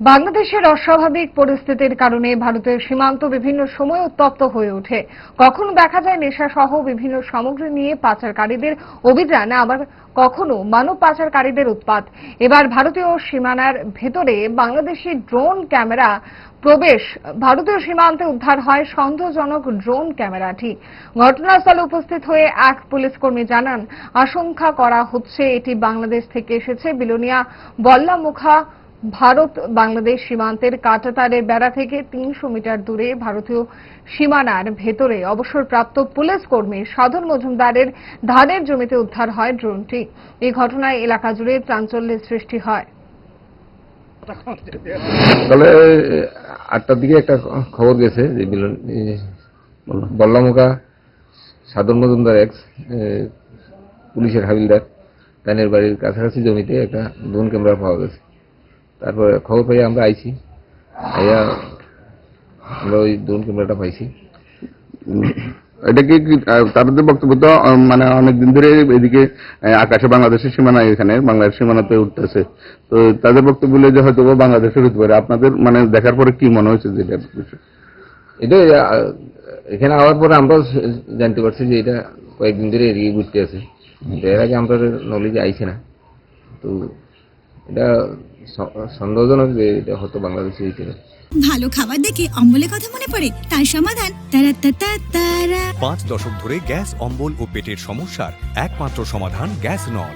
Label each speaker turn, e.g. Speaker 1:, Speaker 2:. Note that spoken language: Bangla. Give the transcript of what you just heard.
Speaker 1: বাংলাদেশের অস্বাভাবিক পরিস্থিতির কারণে ভারতের সীমান্ত বিভিন্ন সময় উত্তপ্ত হয়ে ওঠে। কখনো দেখা যায় নেশা সহ বিভিন্ন সামগ্রী নিয়ে পাচারকারীদের অভিযান, আবার কখনো মানব পাচারকারীদের উৎপাত। এবার ভারতীয় সীমানার ভেতরে বাংলাদেশি ড্রোন ক্যামেরা প্রবেশ, ভারতীয় সীমান্তে উদ্ধার হয় সন্দেহজনক ড্রোন ক্যামেরাটি। ঘটনাস্থলে উপস্থিত হয়ে এক পুলিশ কর্মী জানান, আশঙ্কা করা হচ্ছে এটি বাংলাদেশ থেকে এসেছে। বিলোনিয়া বল্লামুখা ভারত বাংলাদেশ সীমান্তের কাটাতারের বেড়া থেকে তিনশো মিটার দূরে ভারতীয় সীমানার ভেতরে অবসরপ্রাপ্ত পুলিশ কর্মী সাধন মজুমদারের ধানের জমিতে উদ্ধার হয় ড্রোনটি। এই ঘটনায় এলাকা জুড়ে চাঞ্চল্যের সৃষ্টি হয়।
Speaker 2: তাহলে আটটার দিকে একটা খবর গেছে যে এই বল্লামুখা সাধন মজুমদার এক্স পুলিশের হাবিলদার, তানের বাড়ির কাছাকাছি জমিতে একটা ড্রোন ক্যামেরা পাওয়া গেছে। তারপরে খবর পাই আমরা আইছি। আইয়া আমরা ওই ড্রোন ক্যামেরাটা পাইছি।
Speaker 3: এটা কি তাদের বক্তব্য তো মানে অনেকদিন ধরে এদিকে আকাশে বাংলাদেশের সীমানা এখানে বাংলাদেশ সীমানাতে উঠতেছে। তো তাদের বক্তব্য হলো যে হয়তো বাংলাদেশের হতে পারে। আপনাদের মানে দেখার পরে কি মনে হয়েছে যেটা?
Speaker 2: এটা এখানে আওয়ার পরে আমরা জানতে পারছি যে এটা কয়েকদিন ধরে এদিকে ঘুরতে আছে। এর আগে আমাদের নলেজে আইছে না। তো এটা সন্দেহজনক যে এটা হয়তো বাংলাদেশে হইতে পারে
Speaker 4: ভালো খাবার দেখে অম্বলের কথা মনে পড়ে তার সমাধান তারা তারা।
Speaker 5: পাঁচ দশক ধরে গ্যাস অম্বল ও পেটের সমস্যার একমাত্র সমাধান গ্যাস নল